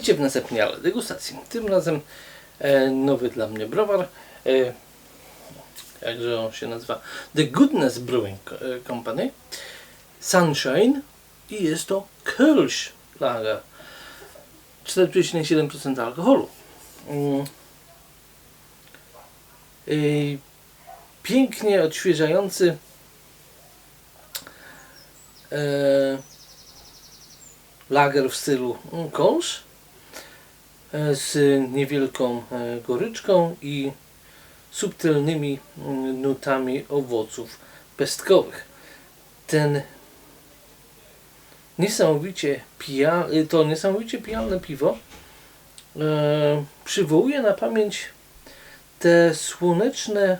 Witajcie w następnej degustacji. Tym razem e, nowy dla mnie browar. E, jakże on się nazywa? The Goodness Brewing e, Company. Sunshine i jest to Kölsch Lager. 4,7% alkoholu. Mm. E, pięknie odświeżający e, lager w stylu mm, e, z niewielką e, goryczką i subtelnymi mm, nutami owoców pestkowych. Ten niesamowicie pija, to niesamowicie pijalne piwo e, przywołuje na pamięć te słoneczne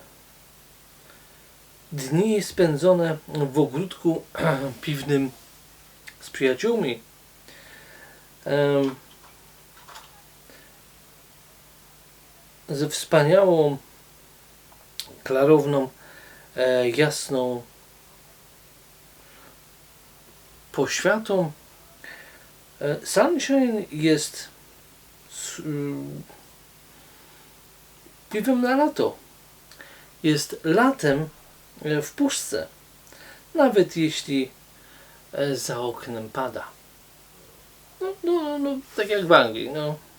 dni spędzone w ogródku piwnym z przyjaciółmi. Em, ze wspaniałą, klarowną, e, jasną poświatą. E, Sunshine jest mm, piwem na lato. Jest latem e, w puszce, nawet jeśli e, za oknem pada. No, no, no tak jak w Anglii. No.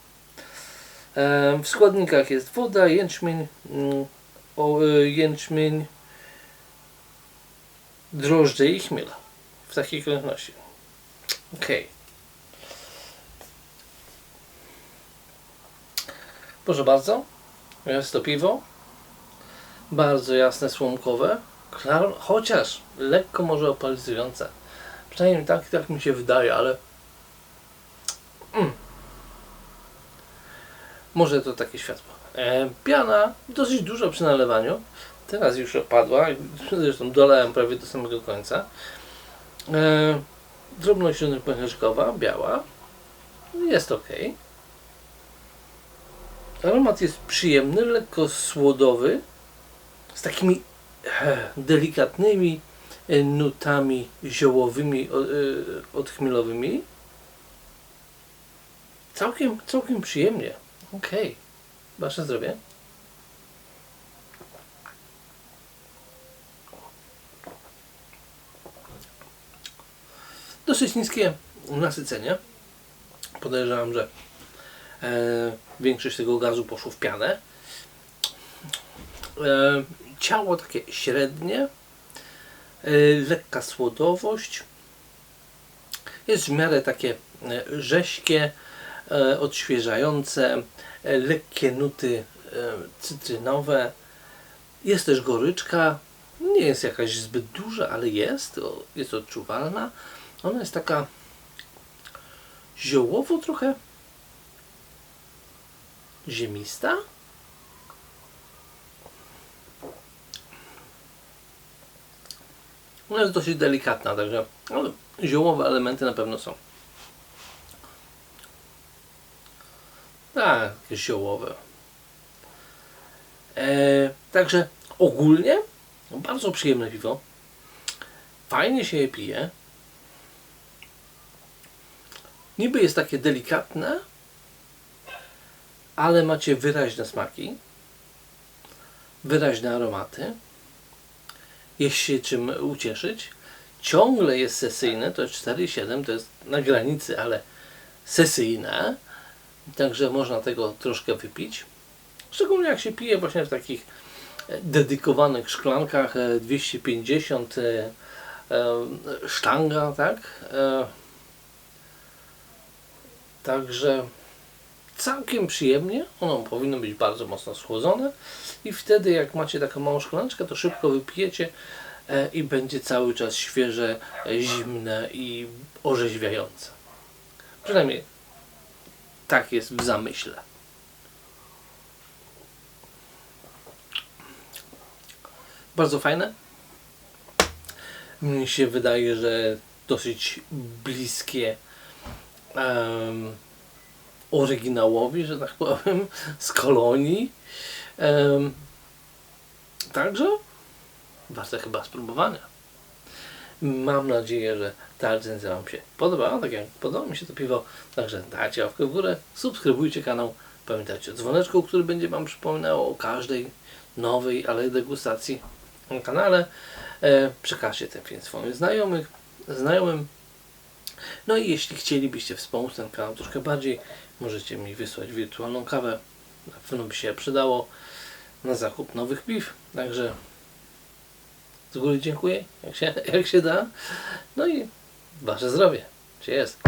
W składnikach jest woda, jęczmień, mm, e, jęczmień, drożdże i chmiel. W takiej kolejności. Okej. Proszę bardzo. Jest to piwo. Bardzo jasne, słomkowe. Klar, chociaż lekko może opalizujące. Przynajmniej tak, tak mi się wydaje, ale Może to takie światło. E, piana dosyć dużo przy nalewaniu. Teraz już opadła. Zresztą dolałem prawie do samego końca. E, drobność pęcherzykowa, biała. Jest ok. Aromat jest przyjemny, lekko słodowy. Z takimi e, delikatnymi e, nutami ziołowymi, e, odchmielowymi. Całkiem, całkiem przyjemnie. Okej. Wasze zdrowie. Dosyć niskie nasycenie. Podejrzewam, że e, większość tego gazu poszło w pianę. E, ciało takie średnie. E, lekka słodowość. Jest w miarę takie e, rześkie, odświeżające, e, lekkie nuty e, cytrynowe. Jest też goryczka. Nie jest jakaś zbyt duża, ale jest. Jest odczuwalna. Ona jest taka ziołowo trochę ziemista. Ona jest dosyć delikatna, także ziołowe elementy na pewno są. Tak, jakieś ziołowe. E, także ogólnie bardzo przyjemne piwo. Fajnie się je pije. Niby jest takie delikatne, ale macie wyraźne smaki, wyraźne aromaty. Jest się czym ucieszyć. Ciągle jest sesyjne, to jest 4,7, to jest na granicy, ale sesyjne. Także można tego troszkę wypić. Szczególnie jak się pije właśnie w takich e, dedykowanych szklankach e, 250 e, e, sztanga, tak? Także całkiem przyjemnie. Ono powinno być bardzo mocno schłodzone i wtedy jak macie taką małą szklaneczkę, to szybko wypijecie i będzie cały czas świeże, zimne i orzeźwiające. Przynajmniej tak jest w zamyśle. Bardzo fajne. Mi się wydaje, że dosyć bliskie em, oryginałowi, że tak powiem, z kolonii. Em, także warte chyba spróbowania. Mam nadzieję, że ta recenzja Wam się podobała, tak jak podoba mi się to piwo. Także dajcie łapkę w górę, subskrybujcie kanał. Pamiętajcie o dzwoneczku, który będzie Wam przypominał o każdej nowej, ale degustacji na kanale. E, przekażcie ten film swoim znajomych, znajomym. No i jeśli chcielibyście wspomóc ten kanał troszkę bardziej, możecie mi wysłać wirtualną kawę. Na pewno by się przydało na zakup nowych piw. Także z góry dziękuję, jak się, jak się da. No i Wasze zdrowie. Jest?